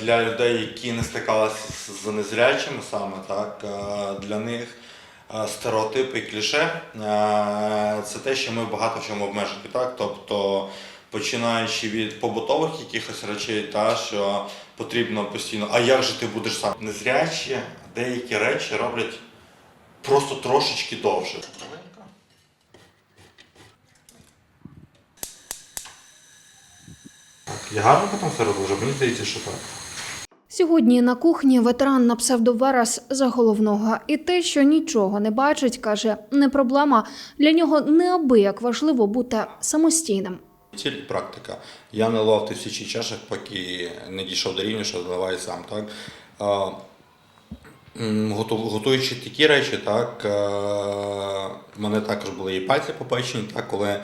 Для людей, які не стикалися з незрячими саме, так, е, для них е, стереотипи і кліше е, це те, що ми багато в чому обмежені. Так? Тобто, починаючи від побутових якихось речей, та, що потрібно постійно, а як же ти будеш сам? Незрячі деякі речі роблять просто трошечки довше. Я гарно потім все розложив, мені здається, що так. Сьогодні на кухні ветеран на псевдоверес за головного. І те, що нічого не бачить, каже, не проблема. Для нього неабияк важливо бути самостійним. Ціль практика. Я не лов тисячі чашок, поки не дійшов до рівня, що заливаю сам. Так? Готуючи такі речі, так, в мене також були і пальці попечені, так, коли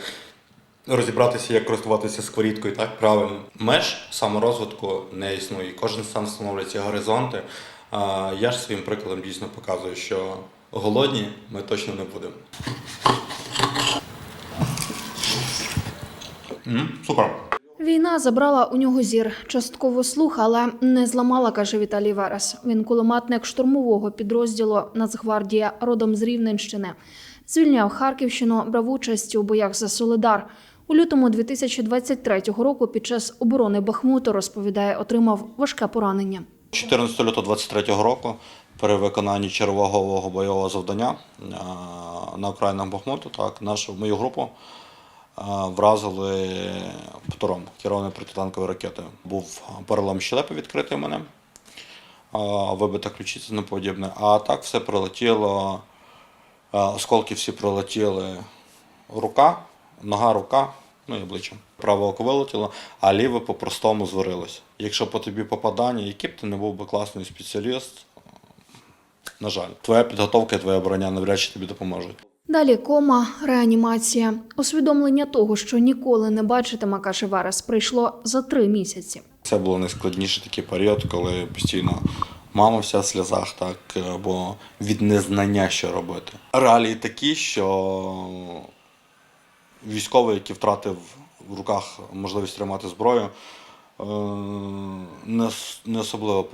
розібратися, як користуватися сковорідкою так, правильно. Меж саморозвитку не існує. Кожен сам встановлює ці горизонти. Я ж своїм прикладом дійсно показую, що голодні ми точно не будемо. М, Супер. Війна забрала у нього зір, частково слух, але не зламала, каже Віталій Верес. Він кулеметник штурмового підрозділу Нацгвардія родом з Рівненщини. Звільняв Харківщину, брав участь у боях за Солидар. У лютому 2023 року під час оборони Бахмуту, розповідає, отримав важке поранення. 14 лютого 23 року при виконанні чергового бойового завдання е, на окраїнах Бахмуту, так, нашу мою групу е, вразили ПТОРом, керованою протитанковою ракетою. Був перелом щелепи відкритий у мене, е, вибита ключиця не подібне. А так все прилетіло, е, осколки всі прилетіли рука, нога, рука, ну і обличчя. Праве око вилетіло, а ліве по-простому зварилось. Якщо по тобі попадання, який б ти не був би класний спеціаліст, на жаль, твоя підготовка і твоя броня навряд чи тобі допоможуть. Далі кома, реанімація. Усвідомлення того, що ніколи не бачитиме, каже прийшло за три місяці. Це було найскладніший такий період, коли постійно мама вся в сльозах, так, або від незнання, що робити. Реалії такі, що військовий, який втратив в руках можливість тримати зброю, е, не, особливо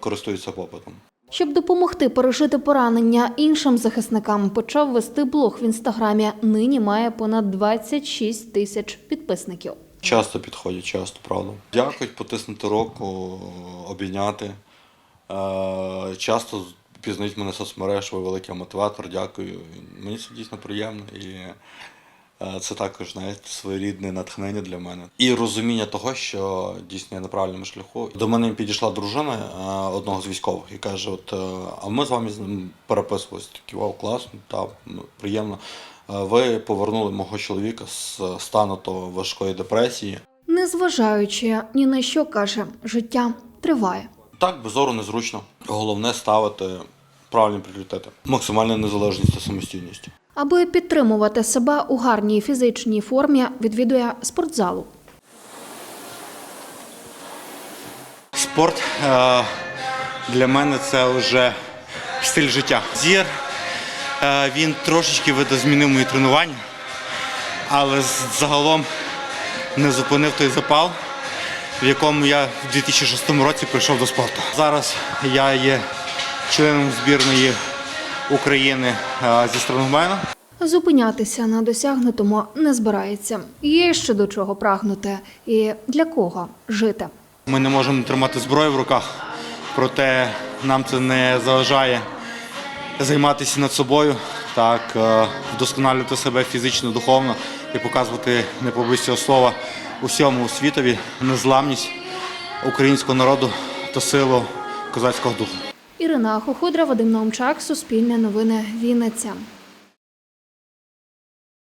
користується попитом. Щоб допомогти пережити поранення іншим захисникам, почав вести блог в інстаграмі. Нині має понад 26 тисяч підписників. Часто підходять, часто, правда. Дякують, потиснути руку, обійняти. Е, Часто пізнають мене соцмереж, ви великий мотиватор, дякую. Мені це дійсно приємно і це також знаєте, своєрідне натхнення для мене. І розуміння того, що дійсно я на правильному шляху. До мене підійшла дружина е, одного з військових і каже: От, е, а ми з вами переписувалися. Такі вау, класно, та, ну, приємно. Е, Ви повернули мого чоловіка з стану того важкої депресії. Незважаючи ні на що каже, життя триває. Так, без зору незручно. Головне ставити правильні пріоритети. Максимальна незалежність та самостійність. Аби підтримувати себе у гарній фізичній формі, відвідує спортзалу. Спорт е, для мене це вже стиль життя. Зір е, він трошечки видозмінив мої тренування, але загалом не зупинив той запал, в якому я в 2006 році прийшов до спорту. Зараз я є членом збірної України е, зі стронгмена. Зупинятися на досягнутому не збирається. Є ще до чого прагнути і для кого жити. Ми не можемо тримати зброю в руках, проте нам це не заважає займатися над собою, так, е, вдосконалювати себе фізично, духовно і показувати не побоюсь цього слова усьому світові незламність українського народу та силу козацького духу. Ірина Хохудра, Вадим Наумчак, Суспільне новини, Вінниця.